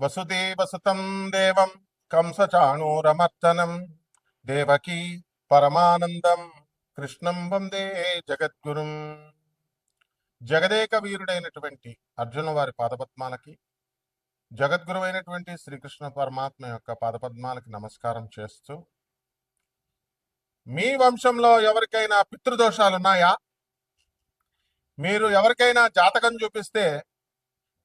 వసుదేవసుతం దేవం కంసచాణూరమర్దనం. దేవకీ పరమానందం. కృష్ణం వందే జగద్గురుం. జగదేక వీరుడైనటువంటి అర్జున వారి పాదపద్మాలకి జగద్గురువైనటువంటి శ్రీకృష్ణ పరమాత్మ యొక్క పాదపద్మాలకి నమస్కారం చేస్తూ మీ వంశంలో ఎవరికైనా పితృదోషాలు ఉన్నాయా మీరు ఎవరికైనా జాతకం చూపిస్తే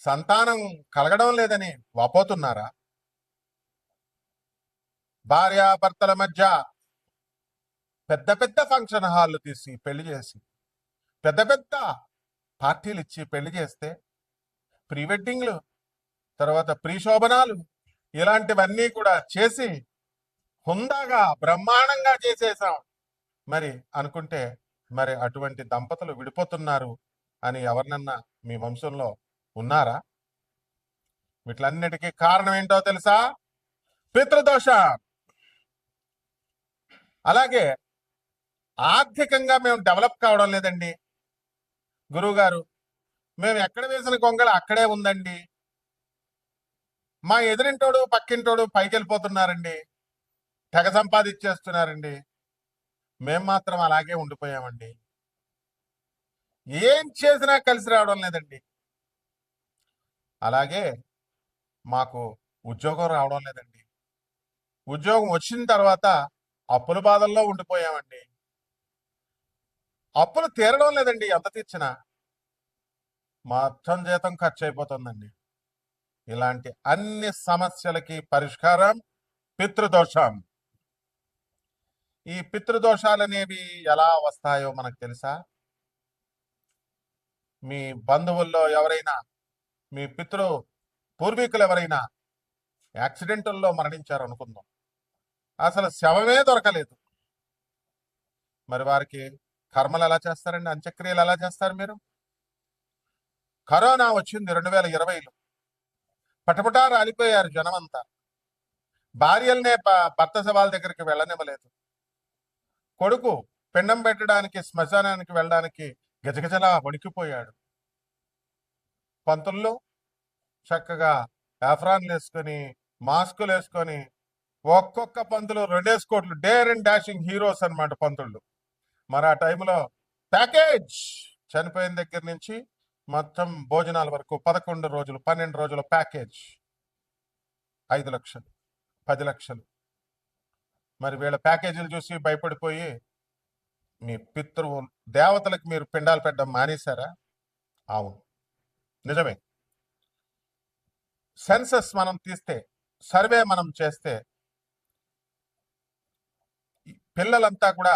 సంతానం కలగడం లేదని వాపోతున్నారా? భార్యాభర్తల మధ్య పెద్ద పెద్ద ఫంక్షన్ హాల్లు తీసి పెళ్ళి చేసి పెద్ద పెద్ద పార్టీలు ఇచ్చి పెళ్ళి చేస్తే ప్రీ వెడ్డింగ్లు తర్వాత ప్రీ శోభనాలు ఇలాంటివన్నీ కూడా చేసి హుందాగా బ్రహ్మాండంగా చేసేసాం. మరి అనుకుంటే మరి అటువంటి దంపతులు విడిపోతున్నారు అని ఎవరినన్నా మీ వంశంలో ఉన్నారా? వీటిలన్నిటికీ కారణం ఏంటో తెలుసా? పితృదోష. అలాగే ఆర్థికంగా మేము డెవలప్ కావడం లేదండి. గురువుగారు మేము ఎక్కడ వేసిన కొంగళ అక్కడే ఉందండి. మా ఎదురింటోడు పక్కింటోడు పైకి వెళ్ళిపోతున్నారండి తెగ సంపాదించేస్తున్నారండి. మేం మాత్రం అలాగే ఉండిపోయామండి. ఏం చేసినా కలిసి రావడం లేదండి. అలాగే మాకు ఉద్యోగం రావడం లేదండి. ఉద్యోగం వచ్చిన తర్వాత అప్పుల బాధల్లో ఉండిపోయామండి. అప్పులు తీరడం లేదండి ఎంత తీర్చినా. మొత్తం జీతం ఖర్చు అయిపోతుందండి ఇలాంటి అన్ని సమస్యలకి పరిష్కారం పితృదోషం. ఈ పితృదోషాలు అనేవి ఎలా వస్తాయో మనకు తెలుసా? మీ బంధువుల్లో ఎవరైనా మీ పితృ పూర్వీకులు ఎవరైనా యాక్సిడెంటల్లో మరణించారు అనుకుందాం అసలు శవమే దొరకలేదు. మరి వారికి కర్మలు ఎలా చేస్తారండి? అంత్యక్రియలు ఎలా చేస్తారు మీరు? కరోనా వచ్చింది రెండు వేల ఇరవైలో. పటపటా రాలిపోయారు జనమంతా. భార్యలనే ప- భర్త సవాల్ దగ్గరికి వెళ్ళనివ్వలేదు. కొడుకు పిండం పెట్టడానికి శ్మశానానికి వెళ్ళడానికి గజగజలా వణికిపోయాడు. పంతుల్లో చక్కగా ఎఫ్రాన్లు వేసుకొని మాస్కులు వేసుకొని ఒక్కొక్క పంతులు రెండేసి కోట్లు డేర్ అండ్ డాషింగ్ హీరోస్ అనమాట పంతుళ్ళు. మరి ఆ టైంలో ప్యాకేజ్ చనిపోయిన దగ్గర నుంచి మొత్తం భోజనాల వరకు పదకొండు రోజులు పన్నెండు రోజుల ప్యాకేజ్. ఐదు లక్షలు పది లక్షలు. మరి వీళ్ళ ప్యాకేజీలు చూసి భయపడిపోయి మీ పితృ దేవతలకు మీరు పిండాలు పెట్టడం మానేశారా? అవును. నిజమే. సెన్సస్ మనం తీస్తే సర్వే మనం చేస్తే పిల్లలంతా కూడా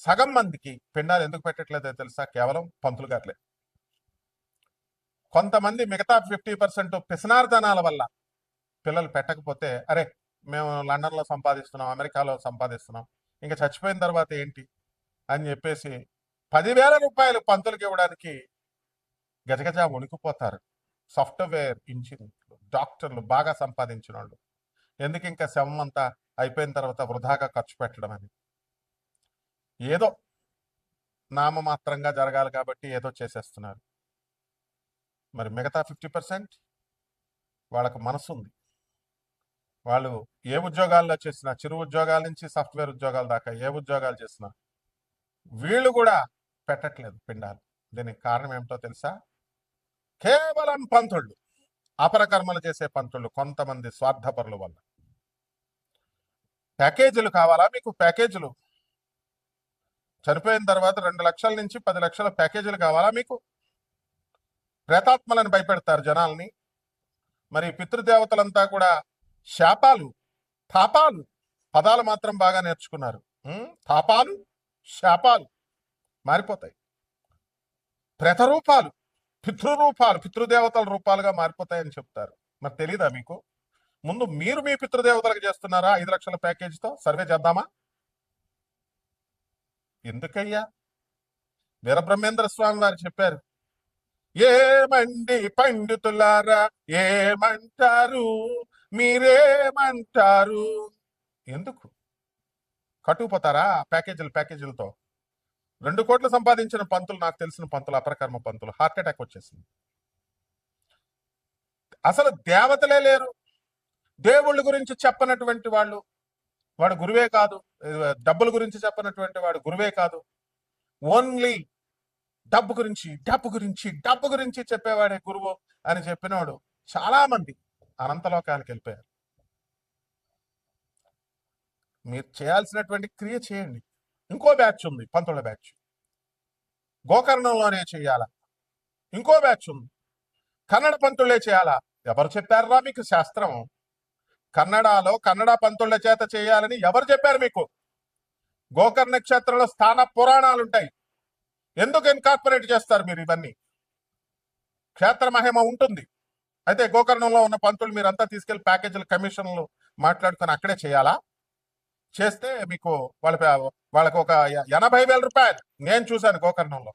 సగం మందికి పిండాలు ఎందుకు పెట్టట్లేదో తెలుసా? కేవలం పంతులు గారులే. కొంతమంది మిగతా ఫిఫ్టీ పర్సెంట్ పిసనార్దనాల వల్ల పిల్లలు పెట్టకపోతే అరే మేము లండన్లో సంపాదిస్తున్నాం అమెరికాలో సంపాదిస్తున్నాం ఇంకా చచ్చిపోయిన తర్వాత ఏంటి? అని చెప్పేసి పదివేల రూపాయలు పంతులకి ఇవ్వడానికి గజగజ వణికిపోతారు సాఫ్ట్వేర్ ఇంజనీర్లు డాక్టర్లు బాగా సంపాదించిన వాళ్ళు ఎందుకు ఇంకా శవం అంతా అయిపోయిన తర్వాత వృధాగా ఖర్చు పెట్టడం అని? ఏదో నామమాత్రంగా జరగాలి కాబట్టి ఏదో చేసేస్తున్నారు. మరి మిగతా ఫిఫ్టీ పర్సెంట్ వాళ్ళకు మనసు ఉంది. వాళ్ళు ఏ ఉద్యోగాల్లో చేసినా చిరు ఉద్యోగాల నుంచి సాఫ్ట్వేర్ ఉద్యోగాల దాకా ఏ ఉద్యోగాలు చేసినా వీళ్ళు కూడా పెట్టట్లేదు పిండాలు. దీనికి కారణం ఏమిటో తెలుసా? కేవలం పంతుళ్ళు అపరకర్మలు చేసే పంతుళ్ళు కొంతమంది స్వార్థపరుల వల్ల. ప్యాకేజీలు కావాలా మీకు? ప్యాకేజీలు. చనిపోయిన తర్వాత రెండు లక్షల నుంచి పది లక్షల ప్యాకేజీలు కావాలా మీకు? ప్రేతాత్మలను భయపెడతారు జనాల్ని. మరి పితృదేవతలంతా కూడా శాపాలు తాపాలు పదాలు మాత్రం బాగా నేర్చుకున్నారు. తాపాలు శాపాలు మారిపోతాయి. ప్రేత రూపాలు పితృరూపాలు పితృదేవతల రూపాలుగా మారిపోతాయని చెప్తారు. మరి తెలీదా మీకు? ముందు మీరు మీ పితృదేవతలకు చేస్తున్నారా ఐదు లక్షల ప్యాకేజీతో? సర్వే చేద్దామా? ఎందుకయ్యా? వీరబ్రహ్మేంద్ర స్వామి వారు చెప్పారు ఏమండి పండితులారా ఏమంటారు మీరేమంటారు? ఎందుకు? కట్టుకుపోతారా ప్యాకేజీలు ప్యాకేజీలతో? రెండు కోట్లు సంపాదించిన పంతులు నాకు తెలిసిన పంతులు అపరకర్మ పంతులు హార్ట్ అటాక్ వచ్చేసింది. అసలు దేవతలే లేరు. దేవుళ్ళ గురించి చెప్పనటువంటి వాళ్ళు వాడు గురువే కాదు. డబ్బుల గురించి చెప్పనటువంటి వాడు గురువే కాదు. ఓన్లీ డబ్బు గురించి డబ్బు గురించి డబ్బు గురించి చెప్పేవాడే గురువు అని చెప్పినవాడు చాలా మంది అనంతలోకాలకు వెళ్ళిపోయారు. మీరు చేయాల్సినటువంటి క్రియ చేయండి. ఇంకో బ్యాచ్ ఉంది పంతుల బ్యాచ్ గోకర్ణంలోనే చేయాలా? ఇంకో బ్యాచ్ ఉంది. కన్నడ పంతులే చేయాలా? ఎవరు చెప్పారా మీకు శాస్త్రం? కన్నడలో కన్నడ పంతుల చేత చేయాలని ఎవరు చెప్పారు మీకు? గోకర్ణ క్షేత్రంలో స్థాన పురాణాలు ఉంటాయి ఎందుకు ఇన్కార్పొరేట్ చేస్తారు మీరు ఇవన్నీ? క్షేత్ర మహిమ ఉంటుంది. అయితే గోకర్ణంలో ఉన్న పంతులు మీరంతా తీసుకెళ్ళి ప్యాకేజీలు కమిషన్లు మాట్లాడుకొని అక్కడే చేయాలా? చేస్తే మీకు వాళ్ళ వాళ్ళకి ఒక ఎనభై వేల రూపాయలు. నేను చూశాను గోకర్ణంలో.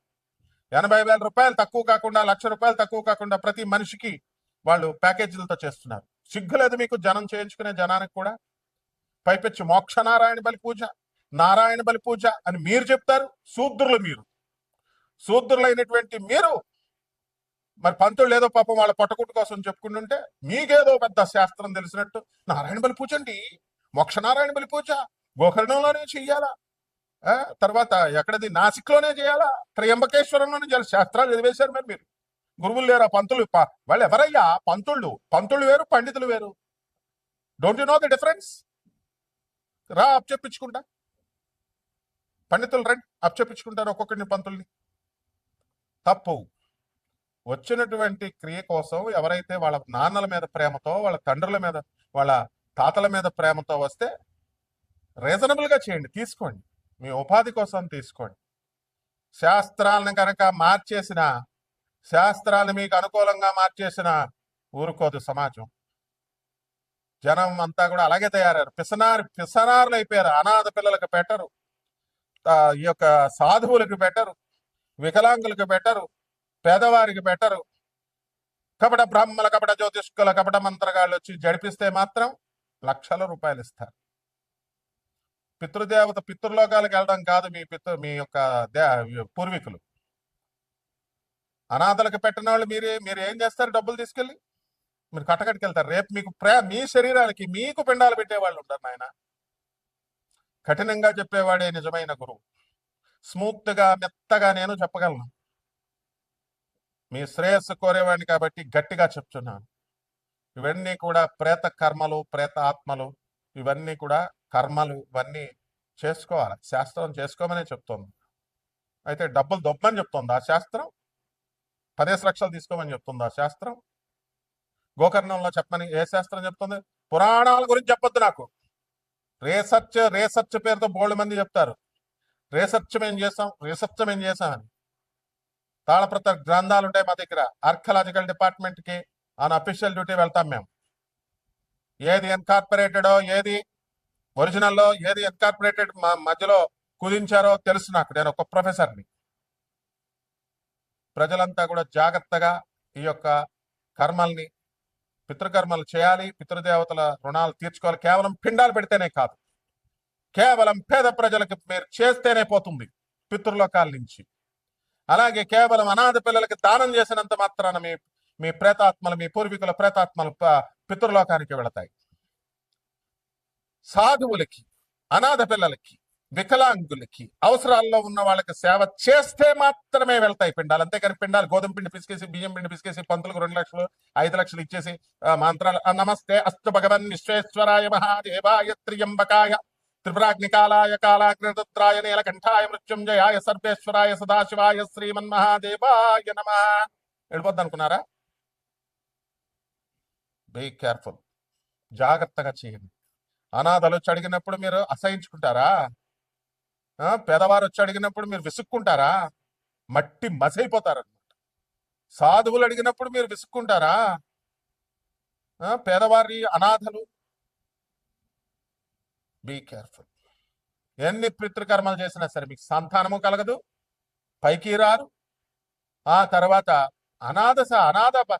ఎనభై వేల రూపాయలు తక్కువ కాకుండా లక్ష రూపాయలు తక్కువ కాకుండా ప్రతి మనిషికి వాళ్ళు ప్యాకేజీలతో చేస్తున్నారు. సిగ్గులేదు మీకు జనం చేయించుకునే జనానికి కూడా. పైపెచ్చి మోక్ష నారాయణ బలి పూజ నారాయణ బలి పూజ అని మీరు చెప్తారు శూద్రులు మీరు. శూద్రులైనటువంటి మీరు మరి పంతులు ఏదో పాపం వాళ్ళ పొట్టకుట్టు కోసం చెప్పుకుంటుంటే మీకేదో పెద్ద శాస్త్రం తెలిసినట్టు నారాయణ బలి పూజ అండి. మోక్షనారాయణ బలి పూజ గోకర్ణంలోనే చెయ్యాలా ఆ, తర్వాత ఎక్కడది? నాసిక్లోనే చేయాలా? త్రయంబకేశ్వరంలోనే చేయాలి? శాస్త్రాలు చదివేశారు మరి మీరు. గురువులు లేరా పంతులు వాళ్ళు ఎవరయ్యా? పంతుళ్ళు. పంతులు వేరు పండితులు వేరు. Don't you know the difference రా అప్ చెప్పించుకుంటా. పండితులు రండి అప్ చెప్పించుకుంటారు ఒక్కొక్కరిని పంతుల్ని. తప్పు. వచ్చినటువంటి క్రియ కోసం ఎవరైతే వాళ్ళ నాన్నల మీద ప్రేమతో వాళ్ళ తండ్రుల మీద వాళ్ళ తాతల మీద ప్రేమతో వస్తే రీజనబుల్గా చేయండి తీసుకోండి. మీ ఉపాధి కోసం తీసుకోండి. శాస్త్రాలను కనుక మార్చేసిన శాస్త్రాలు మీకు అనుకూలంగా మార్చేసిన ఊరుకోదు సమాజం. జనం అంతా కూడా అలాగే తయారయ్యారు. పిసనారు పిసనారులు అయిపోయారు. అనాథ పిల్లలకు పెట్టరు. ఈ యొక్క సాధువులకు పెట్టరు. వికలాంగులకు పెట్టరు. పేదవారికి పెట్టరు. కపట బ్రహ్మల కపట జ్యోతిష్కుల కపట మంత్రగాళ్ళు వచ్చి జడిపిస్తే మాత్రం లక్షల రూపాయలు ఇస్తారు. పితృదేవత పితృలోకాలకు వెళ్ళడం కాదు మీ పితృ మీ యొక్క దే- పూర్వీకులు. అనాథలకు పెట్టిన వాళ్ళు మీరే మీరు ఏం చేస్తారు డబ్బులు తీసుకెళ్ళి? మీరు కట్టకట్టుకు వెళ్తారు. రేపు మీకు ప్రే మీ శరీరానికి మీకు పిండాలు పెట్టేవాళ్ళు ఉంటారు నాయన. కఠినంగా చెప్పేవాడే నిజమైన గురువు. స్మూత్గా మెత్తగా నేను చెప్పగలను. మీ శ్రేయస్సు కోరేవాడిని కాబట్టి గట్టిగా చెప్తున్నాను. ఇవన్నీ కూడా ప్రేత కర్మలు ప్రేత ఆత్మలు ఇవన్నీ కూడా కర్మలు ఇవన్నీ చేసుకోవాలి. శాస్త్రం చేసుకోమనే చెప్తోంది. అయితే డబ్బులు దొబ్బని చెప్తోంది ఆ శాస్త్రం. పదేసి లక్షలు తీసుకోమని చెప్తుంది ఆ శాస్త్రం. గోకర్ణంలో చెప్పమని ఏ శాస్త్రం చెప్తుంది? పురాణాల గురించి చెప్పొద్దు నాకు. రీసెర్చ్ రీసెర్చ్ పేరుతో బోల్డ్ మంది చెప్తారు. రీసెర్చ్ మేము చేసాం రీసెర్చ్ మేము చేసామని. తాళప్రత గ్రంథాలు ఉంటాయి మా దగ్గర. ఆర్కలాజికల్ డిపార్ట్మెంట్కి ఆన్ అఫీషియల్ డ్యూటీ వెళ్తాం మేము. ఏది ఎన్కార్పొరేటెడో ఏది ఒరిజినల్లో ఏది ఎన్కార్పొరేటెడ్ మా మధ్యలో కుదించారో తెలుసు నాకు నేను ఒక ప్రొఫెసర్ని ప్రజలంతా కూడా జాగ్రత్తగా ఈ యొక్క కర్మల్ని పితృకర్మలు చేయాలి పితృదేవతల రుణాలు తీర్చుకోవాలి. కేవలం పిండాలు పెడితేనే కాదు. కేవలం పేద ప్రజలకు మీరు చేస్తేనే పోతుంది పితృలోకాల నుంచి. అలాగే కేవలం అనాథ పిల్లలకి దానం చేసినంత మాత్రాన మీ మీ ప్రేతాత్మలు మీ పూర్వీకుల ప్రేతాత్మలు పితృలోకానికి వెళతాయి. సాధువులకి అనాథ పిల్లలకి వికలాంగులకి అవసరాల్లో ఉన్న వాళ్ళకి సేవ చేస్తే మాత్రమే వెళ్తాయి పిండాలు. అంతేకాని పిండాలు గోధుమ పిండి పిసికేసి బియ్యం పిండి పిసికేసి పంతులకు రెండు లక్షలు ఐదు లక్షలు ఇచ్చేసి మంత్రాలు నమస్తే అస్తు భగవన్ విశ్వేశ్వరాయ మహాదేవాయ త్రియంబకాయ త్రిపురాగ్నికాలాయ కాలాగ్నిరుద్రాయ నీలకంఠాయ మృత్యుంజయాయ సర్వేశ్వరాయ సదాశివాయ శ్రీమన్మహాదేవాయ నమ. వెళ్ళిపోద్ది అనుకున్నారా? బీ కేర్ఫుల్ జాగ్రత్తగా చేయండి. అనాథలు వచ్చి అడిగినప్పుడు మీరు అసహించుకుంటారా? పేదవారు వచ్చి అడిగినప్పుడు మీరు విసుక్కుంటారా? మట్టి మసైపోతారనమాట సాధువులు అడిగినప్పుడు మీరు విసుక్కుంటారా? పేదవారి అనాథలు. బీ కేర్ఫుల్ ఎన్ని పితృకర్మలు చేసినా సరే మీకు సంతానము కలగదు పైకి రారు ఆ తర్వాత అనాథ స- అనాథ ప-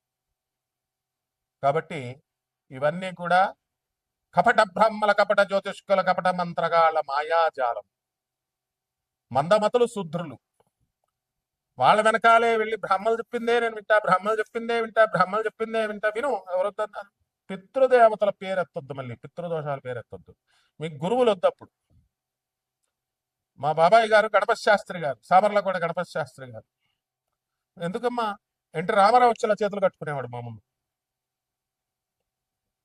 కాబట్టి ఇవన్నీ కూడా కపట బ్రహ్మల కపట జ్యోతిష్కుల కపట మంత్రగాళ్ళ మాయాజాలం. మందమతులు శుద్రులు. వాళ్ళ వెనకాలే వెళ్ళి బ్రహ్మలు చెప్పిందే నేను వింటా బ్రహ్మలు చెప్పిందే వింటా బ్రహ్మలు చెప్పిందే వింటా. విను ఎవరొద్దు పితృదేవతల పేరెత్తొద్దు మళ్ళీ పితృదోషాల పేరెత్తొద్దు. మీకు గురువులు వద్దప్పుడు మా బాబాయ్ గారు గణపతి శాస్త్రి గారు సామర్లకోట గణపతి శాస్త్రి గారు. ఎందుకమ్మా? ఎన్టీ రామారావు వచ్చేలా చేతులు కట్టుకునేవాడు మా ముందు.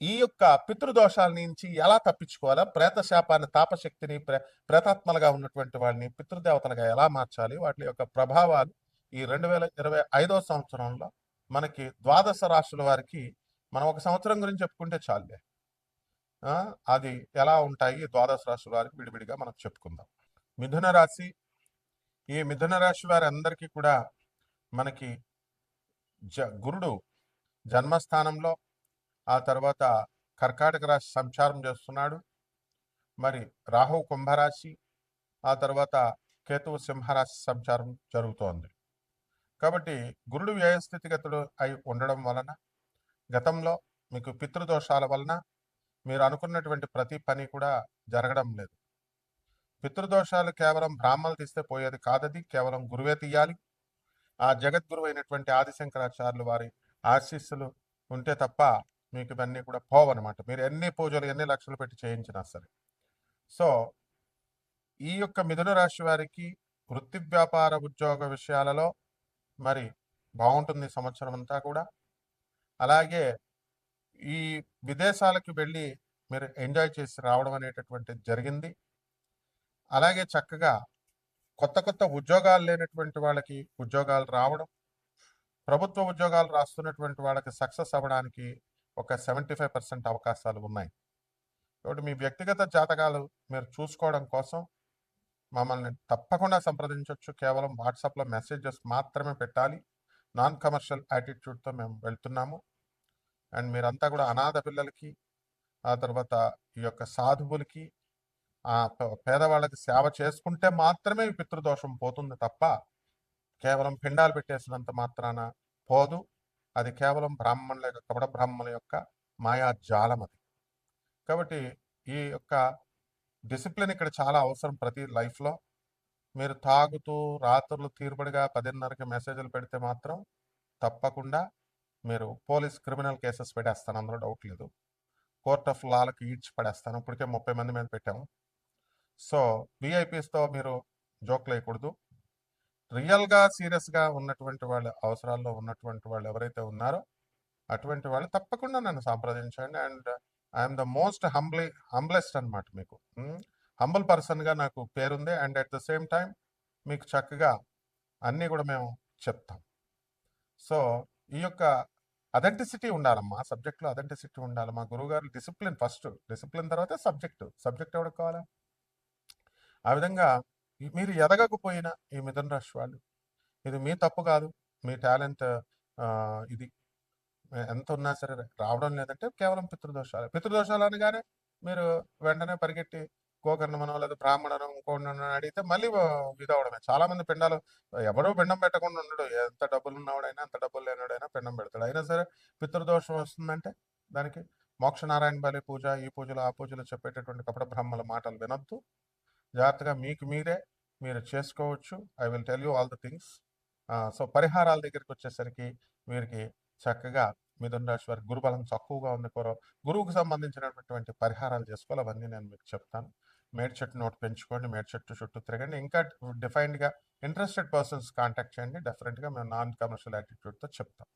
ఈ యొక్క పితృదోషాల నుంచి ఎలా తప్పించుకోవాలా? ప్రేతశాపాన్ని తాపశక్తిని ప్రే ప్రేతాత్మలుగా ఉన్నటువంటి వాళ్ళని పితృదేవతలుగా ఎలా మార్చాలి? వాటి యొక్క ప్రభావాలు ఈ రెండు వేల ఇరవై ఐదో సంవత్సరంలో మనకి ద్వాదశ రాశుల వారికి మనం ఒక సంవత్సరం గురించి చెప్పుకుంటే చాలే అది ఎలా ఉంటాయి? ద్వాదశ రాశుల వారికి విడివిడిగా మనం చెప్పుకుందాం. మిథున రాశి ఈ మిథున రాశి వారి అందరికీ కూడా మనకి జ గురుడు జన్మస్థానంలో ఆ తర్వాత కర్కాటక రాశి సంచారం చేస్తున్నాడు. మరి రాహు కుంభరాశి ఆ తర్వాత కేతువు సింహరాశి సంచారం జరుగుతోంది. కాబట్టి గురుడు వ్యయస్థితిగతుడు అయి ఉండడం వలన గతంలో మీకు పితృదోషాల వలన మీరు అనుకున్నటువంటి ప్రతి పని కూడా జరగడం లేదు. పితృదోషాలు కేవలం బ్రాహ్మణులు తీస్తే పోయేది కాదది కేవలం గురువే తీయాలి. ఆ జగద్గురువు అయినటువంటి ఆదిశంకరాచార్యులు వారి ఆశీస్సులు ఉంటే తప్ప మీకు ఇవన్నీ కూడా పోవన్నమాట. మీరు ఎన్ని పూజలు ఎన్ని లక్షలు పెట్టి చేయించినా సరే. సో ఈ యొక్క మిథున రాశి వారికి వృత్తి వ్యాపార ఉద్యోగ విషయాలలో మరి బాగుంటుంది సంవత్సరం అంతా కూడా. అలాగే ఈ విదేశాలకు వెళ్ళి మీరు ఎంజాయ్ చేసి రావడం అనేటటువంటిది జరిగింది. అలాగే చక్కగా కొత్త కొత్త ఉద్యోగాలు లేనటువంటి వాళ్ళకి ఉద్యోగాలు రావడం ప్రభుత్వ ఉద్యోగాలు రాస్తున్నటువంటి వాళ్ళకి సక్సెస్ అవ్వడానికి ఒక సెవెంటీ ఫైవ్ పర్సెంట్ అవకాశాలు ఉన్నాయి. కాబట్టి మీ వ్యక్తిగత జాతకాలు మీరు చూసుకోవడం కోసం మమ్మల్ని తప్పకుండా సంప్రదించవచ్చు కేవలం వాట్సాప్లో మెసేజెస్ మాత్రమే పెట్టాలి. నాన్ కమర్షియల్ యాటిట్యూడ్తో మేము వెళ్తున్నాము. అండ్ మీరంతా కూడా అనాథ పిల్లలకి ఆ తర్వాత ఈ యొక్క సాధువులకి ఆ పేదవాళ్ళకి సేవ చేసుకుంటే మాత్రమే పితృదోషం పోతుంది తప్ప కేవలం పిండాలు పెట్టేసినంత మాత్రాన పోదు. అది కేవలం బ్రాహ్మణుల యొక్క కపట బ్రాహ్మణుల యొక్క మాయా జాలం అది. కాబట్టి ఈ యొక్క డిసిప్లిన్ ఇక్కడ చాలా అవసరం ప్రతి లైఫ్లో. మీరు తాగుతూ రాత్రులు తీరుబడిగా పదిన్నరకి మెసేజ్లు పెడితే మాత్రం తప్పకుండా మీరు పోలీస్ క్రిమినల్ కేసెస్ పెట్టేస్తాను అందులో డౌట్ లేదు. కోర్ట్ ఆఫ్ లాలకు ఈడ్చి పడేస్తాను ఇప్పటికే ముప్పై మంది మీద పెట్టాము. సో విఐపీస్తో మీరు జోక్ లేకూడదు రియల్గా సీరియస్గా ఉన్నటువంటి వాళ్ళ అవసరాల్లో ఉన్నటువంటి వాళ్ళు ఎవరైతే ఉన్నారో అటువంటి వాళ్ళు తప్పకుండా నన్ను సంప్రదించండి. And I'm the most humbly humblest అనమాట మీకు. హంబుల్ పర్సన్గా నాకు పేరుంది. And at the same time మీకు చక్కగా అన్నీ కూడా మేము చెప్తాం. సో ఈ యొక్క అథెంటిసిటీ ఉండాలమ్మా. సబ్జెక్ట్లో అథెంటిసిటీ ఉండాలి. మా గురువుగారు డిసిప్లిన్ ఫస్ట్. డిసిప్లిన్ తర్వాత సబ్జెక్టు. సబ్జెక్ట్ ఎవరికి కావాలా? ఆ విధంగా మీరు ఎదగకపోయినా ఈ మిథున రాశి వాళ్ళు ఇది మీ తప్పు కాదు మీ టాలెంట్ ఇది. ఎంత ఉన్నా సరే రావడం లేదంటే కేవలం పితృదోషాలు. పితృదోషాలు అనగానే మీరు వెంటనే పరిగెట్టి గోకర్ణమనం లేదా బ్రాహ్మణనం ఇంకోటి అడిగితే మళ్ళీ ఇదవడమే చాలా మంది పిండాలు ఎవడో పిండం పెట్టకుండా ఉండడు. ఎంత డబ్బులు ఉన్నవాడైనా ఎంత డబ్బులు లేనివాడైనా పిండం పెడతాడు. అయినా సరే పితృదోషం వస్తుందంటే దానికి మోక్షనారాయణ బలి పూజ ఈ పూజలు ఆ పూజలు చెప్పేటటువంటి కపట బ్రహ్మల మాటలు వినొద్దు. జాగ్రత్తగా మీకు మీరే మీరు చేసుకోవచ్చు. I will tell you all the things. So పరిహారాల దగ్గరికి వచ్చేసరికి వీరికి చక్కగా మిథున రాశి గురుబలం తక్కువగా ఉంది కూర గురువుకు సంబంధించినటువంటి పరిహారాలు చేసుకోవాలి. అవన్నీ నేను మీకు చెప్తాను. మేడి చెట్టు నోట్ పెంచుకోండి. మేడి చెట్టు చుట్టూ తిరగండి. ఇంకా డిఫైన్డ్గా ఇంట్రెస్టెడ్ పర్సన్స్ కాంటాక్ట్ చేయండి. డెఫినెట్గా మేము నాన్ కమర్షియల్ యాటిట్యూడ్తో చెప్తాం.